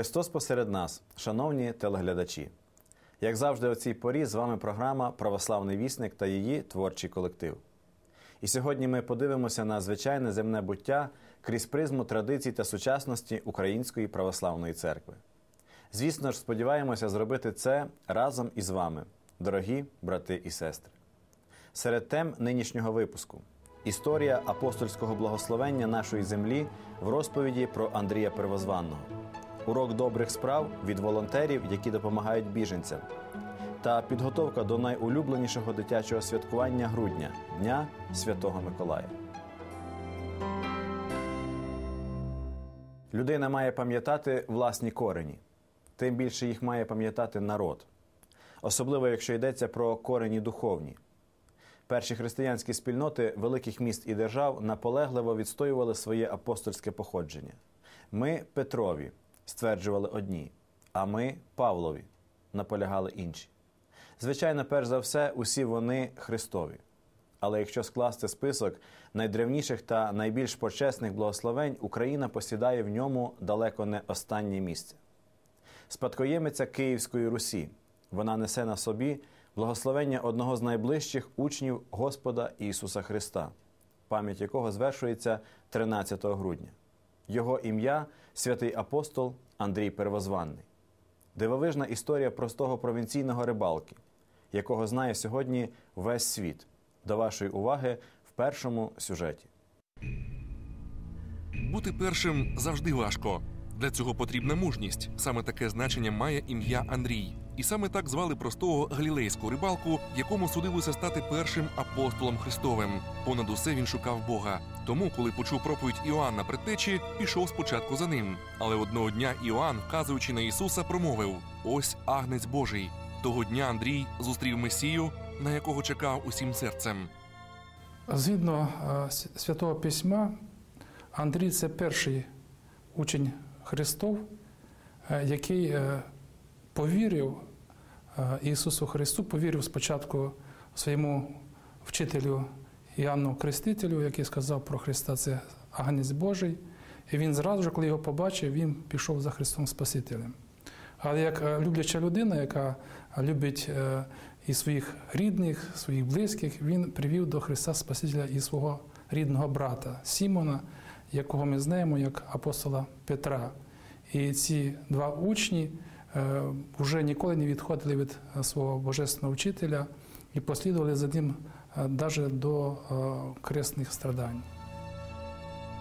Христос посеред нас, шановні телеглядачі. Як завжди, о цій порі з вами програма Православний вісник та її творчий колектив. І сьогодні ми подивимося на звичайне земне буття крізь призму традицій та сучасності Української православної церкви. Звісно ж, сподіваємося зробити це разом із вами, дорогі брати і сестри. Серед тем нинішнього випуску історія апостольського благословення нашої землі в розповіді про Андрія Первозванного, урок добрих справ від волонтерів, які допомагають біженцям, та підготовка до найулюбленішого дитячого святкування грудня Дня Святого Миколая. Людина має пам'ятати власні корені, тим більше їх має пам'ятати народ, особливо якщо йдеться про корені духовні. Перші християнські спільноти великих міст і держав наполегливо відстоювали своє апостольське походження. Ми Петрові, стверджували одні, а ми Павлові, наполягали інші. Звичайно, перш за все, усі вони Христові. Але якщо скласти список найдревніших та найбільш почесних благословень, Україна посідає в ньому далеко не останнє місце. Спадкоємиця Київської Русі. Вона несе на собі благословення одного з найближчих учнів Господа Ісуса Христа, пам'ять якого звершується 13 грудня. Його ім'я святий апостол Андрій Первозванний. Дивовижна історія простого провінційного рибалки, якого знає сьогодні весь світ. До вашої уваги в першому сюжеті. Бути першим завжди важко. Для цього потрібна мужність. Саме таке значення має ім'я Андрій. І саме так звали простого галілейського рибалку, якому судилося стати першим апостолом Христовим. Понад усе він шукав Бога. Тому, коли почув проповідь Іоанна предтечі, пішов спочатку за ним. Але одного дня Іоанн, вказуючи на Ісуса, промовив: Ось агнець Божий. Того дня Андрій зустрів Месію, на якого чекав усім серцем. Згідно е, Святого Письма, Андрій це перший учень Христов, е, який е, повірив Ісусу Христу, повірив спочатку своєму вчителю Іоанну Крестителю, який сказав про Христа, це агнець Божий. І він зразу ж, коли його побачив, він пішов за Христом Спасителем. Але як любляча людина, яка любить і своїх рідних, своїх близьких, він привів до Христа Спасителя і свого рідного брата Сімона, якого ми знаємо як апостола Петра. І ці два учні вже ніколи не відходили від свого божественного вчителя і послідували за ним навіть до кресних страдань.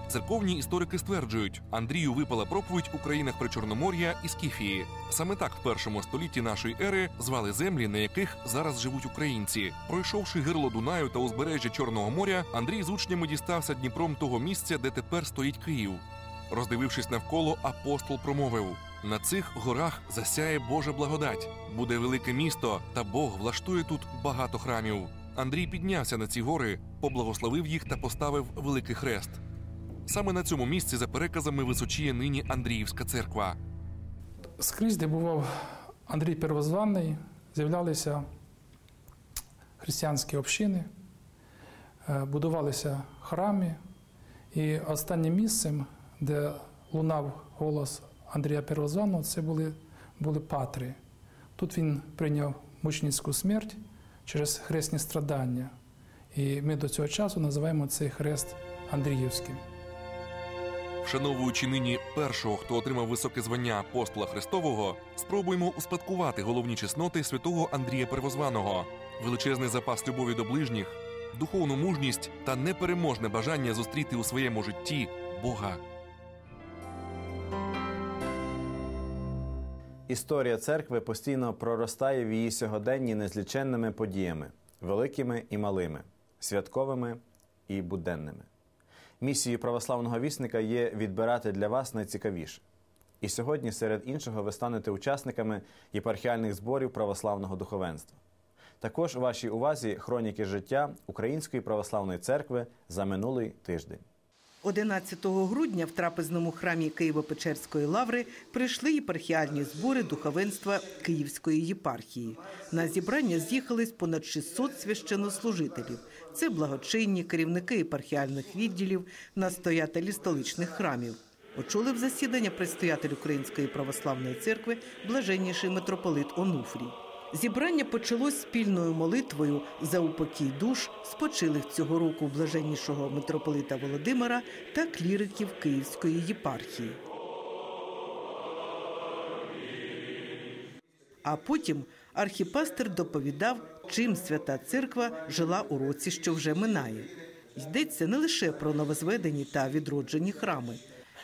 Церковні історики стверджують, Андрію випала проповідь у країнах Причорномор'я і Скіфії. Саме так в першому столітті нашої ери звали землі, на яких зараз живуть українці. Пройшовши гирло Дунаю та узбережжя Чорного моря, Андрій з учнями дістався Дніпром того місця, де тепер стоїть Київ. Роздивившись навколо, апостол промовив: на цих горах засяє Божа благодать, буде велике місто, та Бог влаштує тут багато храмів. Андрій піднявся на ці гори, поблагословив їх та поставив великий хрест. Саме на цьому місці, за переказами, височіє нині Андріївська церква. Скрізь, де бував Андрій Первозванний, з'являлися християнські общини, будувалися храми. І останнім місцем, де лунав голос Андрія Первозванного, це були, були патри. Тут він прийняв мучницьку смерть через хресні страдання. І ми до цього часу називаємо цей хрест Андріївським. Вшановуючи нині першого, хто отримав високе звання апостола Христового, спробуємо успадкувати головні чесноти святого Андрія Первозваного, величезний запас любові до ближніх, духовну мужність та непереможне бажання зустріти у своєму житті Бога. Історія церкви постійно проростає в її сьогоденні незліченними подіями, великими і малими, святковими і буденними. Місією православного вісника є відбирати для вас найцікавіше. І сьогодні, серед іншого, ви станете учасниками єпархіальних зборів православного духовенства. Також вашій увазі хроніки життя Української православної церкви за минулий тиждень. 11 грудня в трапезному храмі Києво-Печерської лаври прийшли єпархіальні збори духовенства Київської єпархії. На зібрання з'їхались понад 600 священнослужителів. Це благочинні, керівники єпархіальних відділів, настоятелі столичних храмів. Очолив засідання предстоятель Української православної церкви блаженніший митрополит Онуфрій. Зібрання почалось спільною молитвою за упокій душ спочилих цього року блаженнішого митрополита Володимира та кліриків Київської єпархії. А потім архіпастер доповідав, чим свята церква жила у році, що вже минає. Йдеться не лише про новозведені та відроджені храми.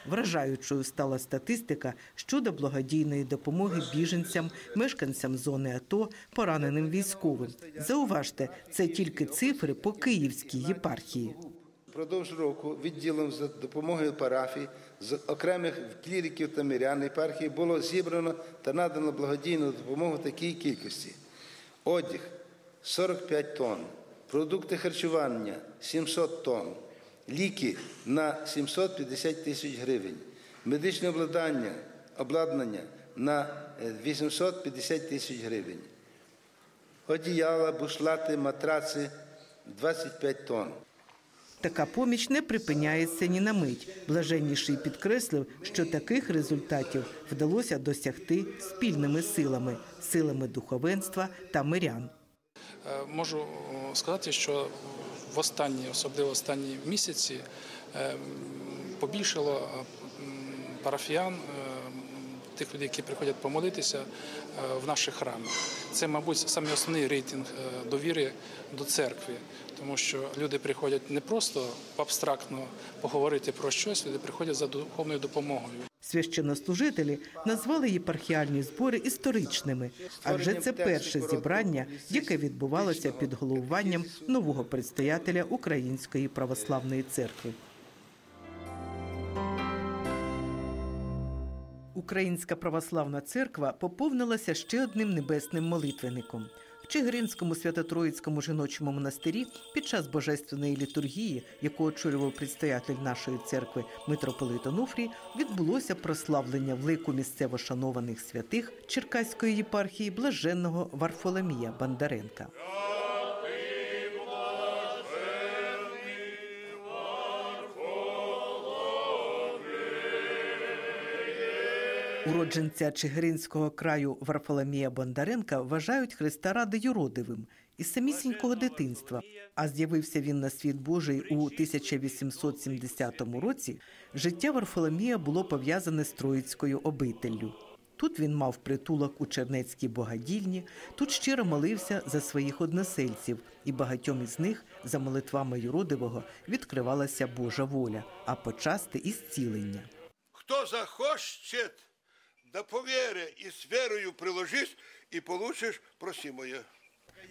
Вражаючою стала статистика щодо благодійної допомоги біженцям, мешканцям зони АТО, пораненим військовим. Зауважте, це тільки цифри по Київській єпархії. Впродовж року відділом за допомогою парафій з окремих кліриків та мирян єпархії було зібрано та надано благодійну допомогу такій кількості: одяг 45 тонн, продукти харчування 700 тонн, ліки на 750 тисяч гривень, медичне обладнання, обладнання на е, 850 тисяч гривень, одіяла, бушлати, матраци 25 тонн. Така поміч не припиняється ні на мить. Блаженніший підкреслив, що таких результатів вдалося досягти спільними силами, силами духовенства та мирян. Е, Можу е, сказати, що в останні, особливо останні місяці, е, побільшало е, парафіян, е, тих людей, які приходять помолитися в наших храмах. Це, мабуть, саме основний рейтинг довіри до церкви, тому що люди приходять не просто абстрактно поговорити про щось, люди приходять за духовною допомогою. Священнослужителі назвали єпархіальні збори історичними, адже це перше зібрання, яке відбувалося під головуванням нового предстоятеля Української православної церкви. Українська православна церква поповнилася ще одним небесним молитвенником. В Чигиринському Свято-Троїцькому жіночому монастирі під час божественної літургії, яку очолював предстоятель нашої церкви митрополит Онуфрій, відбулося прославлення в лику місцево шанованих святих Черкаської єпархії блаженного Варфоломія Бандаренка. Уродженця Чигиринського краю Варфоломія Бондаренка вважають Христа ради юродивим із самісінького дитинства. А з'явився він на світ Божий у 1870 році. Життя Варфоломія було пов'язане з Троїцькою обителлю. Тут він мав притулок у Чернецькій богадільні, тут щиро молився за своїх односельців, і багатьом із них за молитвами юродивого відкривалася Божа воля, а почасти і зцілення. Кто захочет, да повере и с верою приложись, и получишь просимое.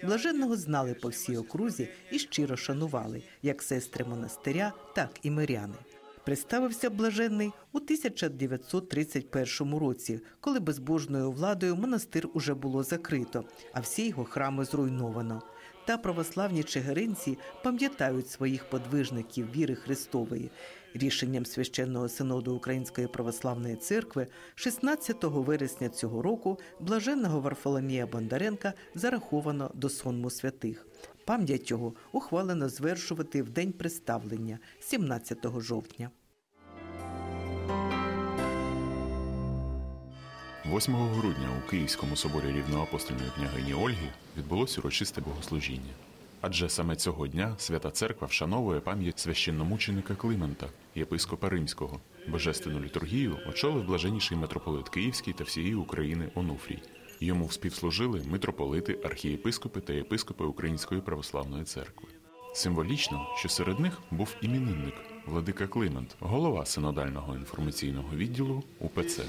Блаженного знали по всій окрузі і щиро шанували, як сестри монастиря, так і миряни. Представився блаженний у 1931 році, коли безбожною владою монастир уже було закрито, а всі його храми зруйновано. Та православні чигиринці пам'ятають своїх подвижників віри Христової. Рішенням священного синоду Української православної церкви 16 вересня цього року блаженного Варфоломія Бондаренка зараховано до сонму святих. Пам'ять його ухвалено звершувати в день представлення 17 жовтня. 8 грудня у Київському соборі рівноапостольної княгині Ольги відбулося урочисте богослужіння. Адже саме цього дня Свята Церква вшановує пам'ять священномученика Климента, єпископа Римського. Божественну літургію очолив блаженніший митрополит Київський та всієї України Онуфрій. Йому співслужили митрополити, архієпископи та єпископи Української православної церкви. Символічно, що серед них був іменинник Владика Климент, голова синодального інформаційного відділу УПЦ.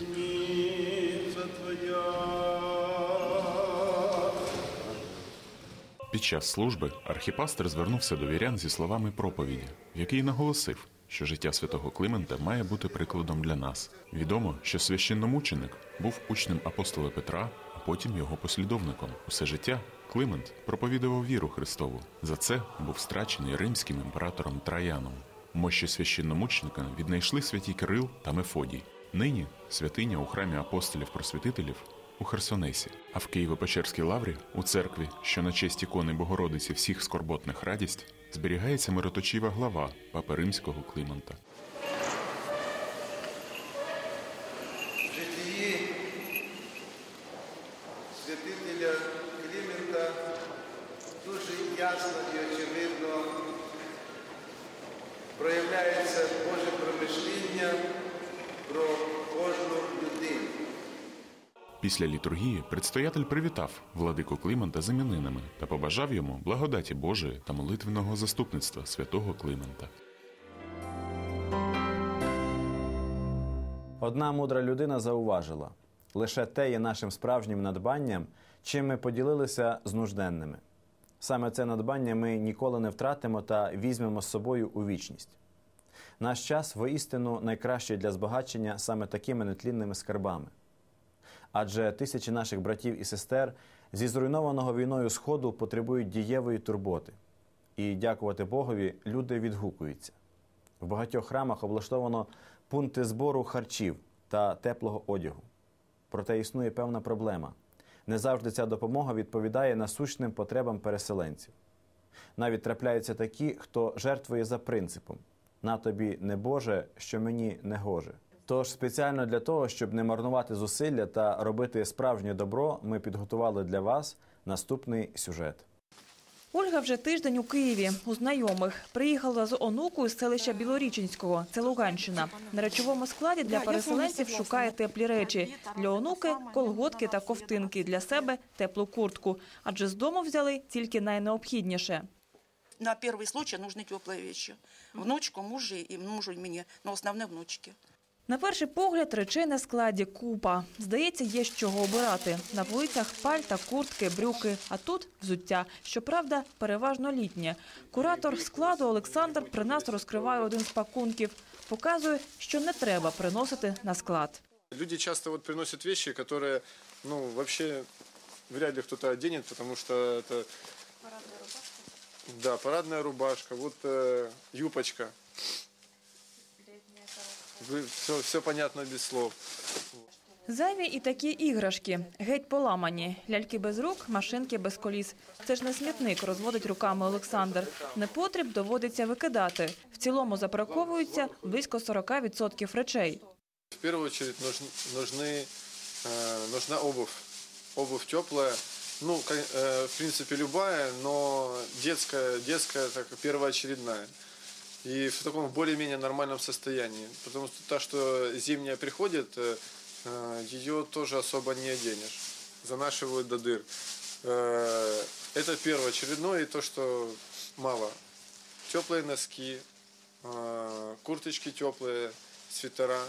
Під час служби архіпастер звернувся до вірян зі словами проповіді, в якій наголосив, що життя святого Климента має бути прикладом для нас. Відомо, що священномученик був учнем апостола Петра, а потім його послідовником. Усе життя Климент проповідував віру Христову. За це був страчений римським імператором Траяном. Мощі священномученика віднайшли святі Кирил та Мефодій. Нині святиня у храмі апостолів-просвітителів у Херсонесі, а в Києво-Печерській лаврі у церкві, що на честь ікони Богородиці всіх скорботних радість, зберігається мироточива глава папи римського Климента. житті святителя Клімента дуже ясно і очевидно проявляється Боже промишління про кожну. Після літургії предстоятель привітав владику Климента з іменинами та побажав йому благодаті Божої та молитвеного заступництва святого Климента. Одна мудра людина зауважила: лише те є нашим справжнім надбанням, чим ми поділилися з нужденними. Саме це надбання ми ніколи не втратимо та візьмемо з собою у вічність. Наш час воістину найкращий для збагачення саме такими нетлінними скарбами. Адже тисячі наших братів і сестер зі зруйнованого війною Сходу потребують дієвої турботи. І дякувати Богові, люди відгукуються. В багатьох храмах облаштовано пункти збору харчів та теплого одягу. Проте існує певна проблема. Не завжди ця допомога відповідає насущним потребам переселенців. Навіть трапляються такі, хто жертвує за принципом на тобі не Боже, що мені не гоже. Тож спеціально для того, щоб не марнувати зусилля та робити справжнє добро, ми підготували для вас наступний сюжет. Ольга вже тиждень у Києві у знайомих. Приїхала з онукою з селища Білоріченського, це Луганщина. На речовому складі для переселенців шукає теплі речі. Для онуки – колготки та ковтинки, для себе – теплу куртку. Адже з дому взяли тільки найнеобхідніше. На первый случай нужны теплые вещи. Внучку, мужу и мужу и мне, но основне внучки. На перший погляд речей на складі купа. Здається, є з чого обирати. На полицях пальта, куртки, брюки, а тут взуття. Щоправда, переважно літнє. Куратор складу Олександр при нас розкриває один з пакунків. Показує, що не треба приносити на склад. Люди часто вот приносят вещи, которые, ну, вообще вряд ли кто-то оденет, потому что это... Да, парадная рубашка, вот э, юбочка. Все, все понятно без слов. Зайві і такі іграшки. Геть поламані. Ляльки без рук, машинки без коліс. Це ж не смітник, розводить руками Олександр. Непотріб доводиться викидати. В цілому забраковуються близько 40% речей. В первую очередь нужн- нужны, э, нужна обувь. Обувь теплая. Ну, ко- э, в принципе, любая, но детская, детская так, первоочередная. И в таком более-менее нормальном состоянии. Потому что та, что зимняя приходит, э, э, ее тоже особо не оденешь. Занашивают до дыр. Э, Это первоочередное и то, что мало. Теплые носки, курточки теплые, свитера,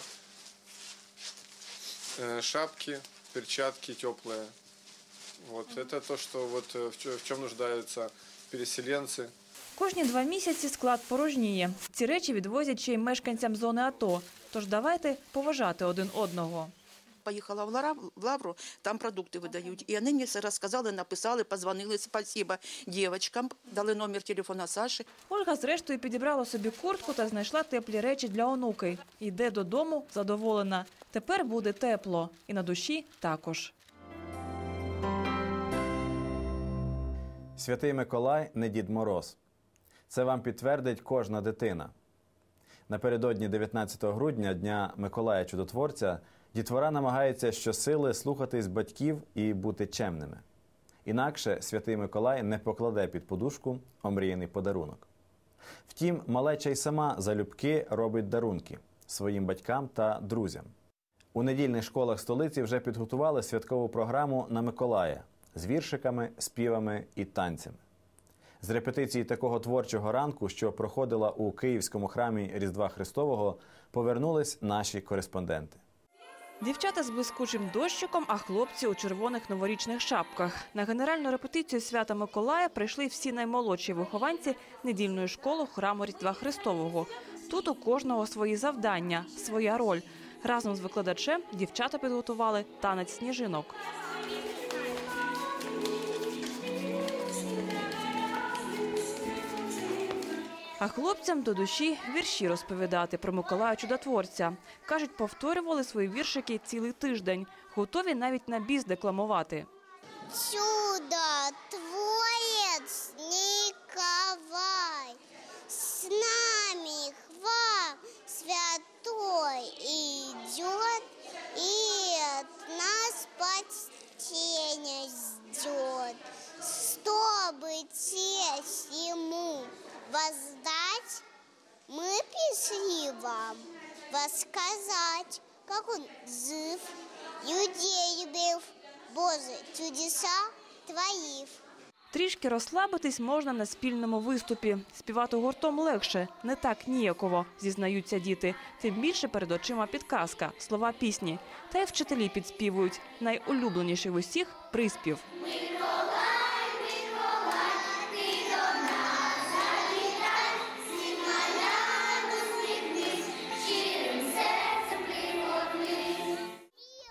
шапки, перчатки теплые. Вот это то, что вот в чем нуждаются переселенцы. Кожні два місяці склад порожніє. Ці речі відвозять ще й мешканцям зони АТО. Тож давайте поважати один одного. Поїхала в Лавру, там продукти видають. І вони мені все розказали, написали, позвонили, спасибо дівчатам, дали номер телефона Саші. Ольга зрештою підібрала собі куртку та знайшла теплі речі для онуки. Йде додому задоволена. Тепер буде тепло. І на душі також. Святий Миколай не Дід Мороз. Це вам підтвердить кожна дитина. Напередодні 19 грудня, Дня Миколая Чудотворця, дітвора намагається щосили слухатись батьків і бути чемними. Інакше святий Миколай не покладе під подушку омріяний подарунок. Втім, малеча й сама залюбки робить дарунки своїм батькам та друзям. У недільних школах столиці вже підготували святкову програму на Миколая з віршиками, співами і танцями. З репетиції такого творчого ранку, що проходила у Київському храмі Різдва Христового, повернулись наші кореспонденти. Дівчата з блискучим дощиком, а хлопці у червоних новорічних шапках. На генеральну репетицію свята Миколая прийшли всі наймолодші вихованці недільної школи храму Різдва Христового. Тут у кожного свої завдання, своя роль. Разом з викладачем дівчата підготували танець сніжинок. А хлопцям до душі вірші розповідати про Миколая Чудотворця. Кажуть, повторювали свої віршики цілий тиждень, готові навіть на біз декламувати. Чудо творець Ніколай, з нами к вам святой іде, і от нас почтення ждет, щоб тесть йому воз пришли вам рассказать, как он жив, людей любил, Боже, чудеса творив. Трішки розслабитись можна на спільному виступі. Співати гуртом легше, не так ніяково, зізнаються діти. Тим більше перед очима підказка, слова пісні. Та й вчителі підспівують. Найулюбленіший в усіх приспів.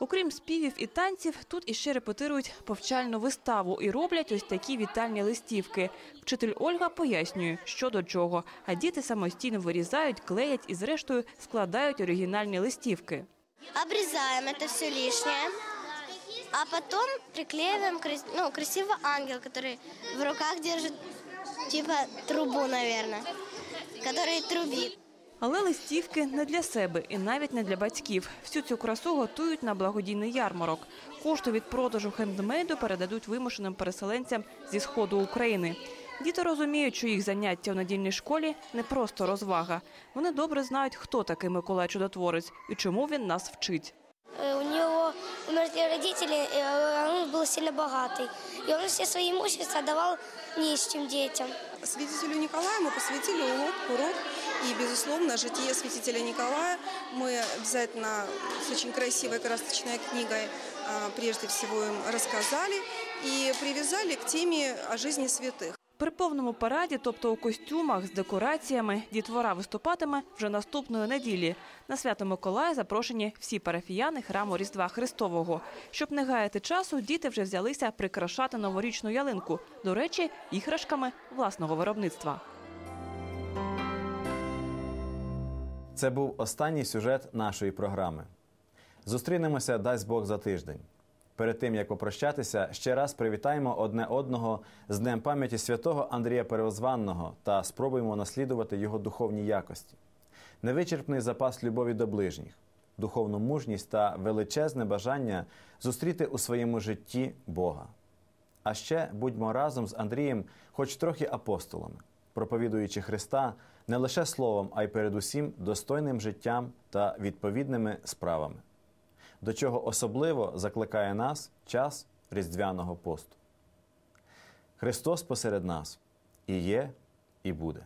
Окрім співів і танців, тут іще репетирують повчальну виставу і роблять ось такі вітальні листівки. Вчитель Ольга пояснює, що до чого, а діти самостійно вирізають, клеять і, зрештою, складають оригінальні листівки. Обрезаем это все лишнее, а потом приклеиваем крас- ну, красивый ангел, который в руках держит типа трубу, наверное, который трубит. Але листівки не для себе і навіть не для батьків. Всю цю красу готують на благодійний ярмарок. Кошти від продажу хендмейду передадуть вимушеним переселенцям зі сходу України. Діти розуміють, що їх заняття в недільній школі не просто розвага. Вони добре знають, хто такий Миколай Чудотворець і чому він нас вчить. Э, У него умерли родители, э, он был сильно богатый. И он все свои имущества давал нищим детям. Святителю Николаю мы посвятили урок, урок. И, безусловно, житие святителя Николая мы обязательно с очень красивой красочной книгой а, прежде всего им рассказали и привязали к теме о жизни святых. При повному параді, тобто у костюмах з декораціями, дітвора виступатиме вже наступної неділі. На свято Миколая запрошені всі парафіяни храму Різдва Христового. Щоб не гаяти часу, діти вже взялися прикрашати новорічну ялинку. До речі, іграшками власного виробництва. Це був останній сюжет нашої програми. Зустрінемося, дасть Бог за тиждень. Перед тим як попрощатися, ще раз привітаємо одне одного з Днем пам'яті святого Андрія Переозванного та спробуємо наслідувати його духовні якості. Невичерпний запас любові до ближніх, духовну мужність та величезне бажання зустріти у своєму житті Бога. А ще будьмо разом з Андрієм, хоч трохи апостолами, проповідуючи Христа не лише словом, а й передусім достойним життям та відповідними справами, до чого особливо закликає нас час Різдвяного посту. Христос посеред нас і є, і буде.